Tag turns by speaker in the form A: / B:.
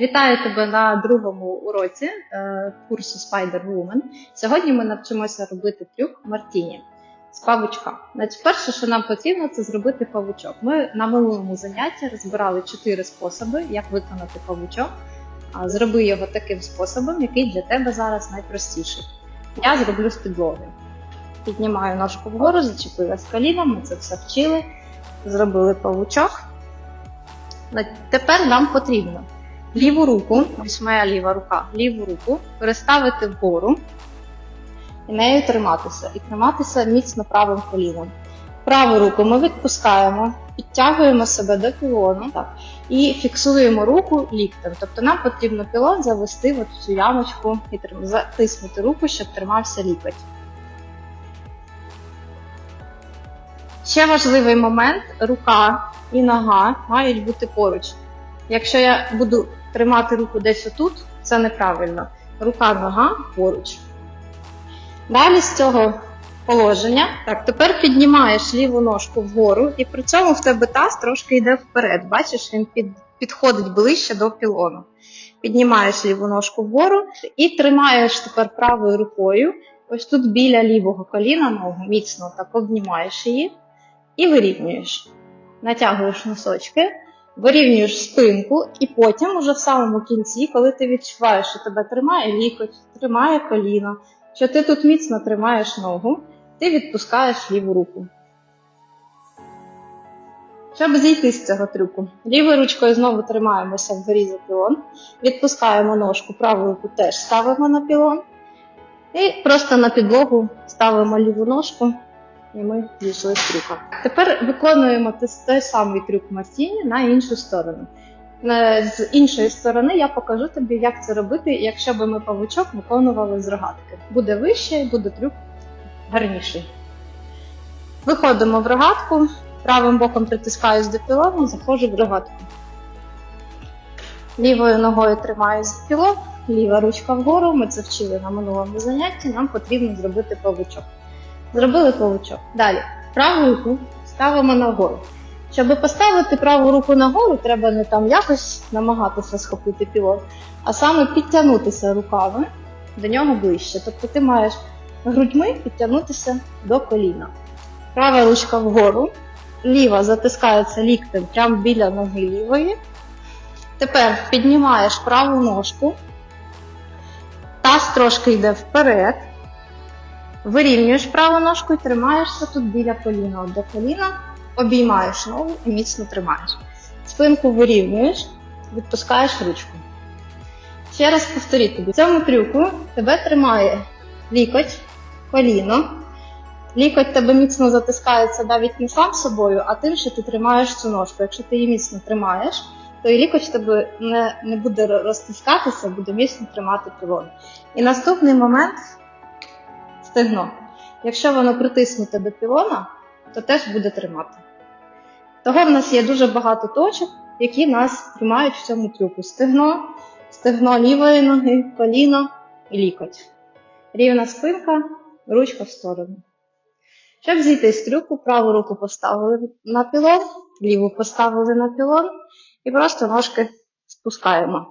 A: Вітаю тебе на другому уроці е, курсу Spider Woman. Сьогодні ми навчимося робити трюк Мартіні з павучка. Значить, перше, що нам потрібно, це зробити павучок. Ми на минулому занятті розбирали чотири способи, як виконати павучок. Зроби його таким способом, який для тебе зараз найпростіший. Я зроблю з підлоги. Піднімаю ножку вгору, зачепилась коліном, ми це все вчили, зробили павучок. Тепер нам потрібно ліву руку, ось моя ліва рука, ліву руку переставити вгору і нею триматися. І триматися міцно правим коліном. Праву руку ми відпускаємо, підтягуємо себе до пілону так, і фіксуємо руку ліктем. Тобто нам потрібно пілон завести в цю ямочку і затиснути руку, щоб тримався лікоть. Ще важливий момент: рука і нога мають бути поруч. Якщо я буду тримати руку десь отут, це неправильно. Рука, нога поруч. Далі з цього положення, так, тепер піднімаєш ліву ножку вгору, і при цьому в тебе таз трошки йде вперед. Бачиш, він під, підходить ближче до пілону. Піднімаєш ліву ножку вгору і тримаєш тепер правою рукою, ось тут біля лівого коліна ногу, міцно так обнімаєш її і вирівнюєш. Натягуєш носочки, вирівнюєш спинку, і потім, уже в самому кінці, коли ти відчуваєш, що тебе тримає лікоть, тримає коліно, що ти тут міцно тримаєш ногу, ти відпускаєш ліву руку. Щоб зійти з цього трюку, лівою ручкою знову тримаємося вгорі за пілон, відпускаємо ножку, праву руку теж ставимо на пілон. І просто на підлогу ставимо ліву ножку, і ми дійшли з трюка. Тепер виконуємо той самий трюк Мартіні на іншу сторону. З іншої сторони я покажу тобі, як це робити, якщо би ми павучок виконували з рогатки. Буде вище, буде трюк гарніший. Виходимо в рогатку, правим боком притискаюсь до пілону, заходжу в рогатку. Лівою ногою тримаю за пілон, ліва ручка вгору. Ми це вчили на минулому занятті. Нам потрібно зробити павучок. Зробили павучок. Далі праву руку ставимо нагору. Щоб поставити праву руку нагору, треба не там якось намагатися схопити пілон, а саме підтягнутися руками до нього ближче. Тобто ти маєш грудьми підтягнутися до коліна. Права ручка вгору, ліва затискається ліктем прямо біля ноги лівої. Тепер піднімаєш праву ножку, таз трошки йде вперед. Вирівнюєш праву ножку і тримаєшся тут біля коліна. От До коліна обіймаєш ногу і міцно тримаєш. Спинку вирівнюєш, відпускаєш ручку. Ще раз повторю тобі. В цьому трюку тебе тримає лікоть, коліно. Лікоть тебе міцно затискається навіть не сам собою, а тим, що ти тримаєш цю ножку. Якщо ти її міцно тримаєш, то і лікоть тебе не, не буде розтискатися, буде міцно тримати пілон. І наступний момент стегно. Якщо воно притиснуте до пілона, то теж буде тримати. Того в нас є дуже багато точок, які нас тримають в цьому трюку. Стегно, стегно лівої ноги, коліно і лікоть. Рівна спинка, ручка в сторону. Щоб зійти з трюку, праву руку поставили на пілон, ліву поставили на пілон і просто ножки спускаємо.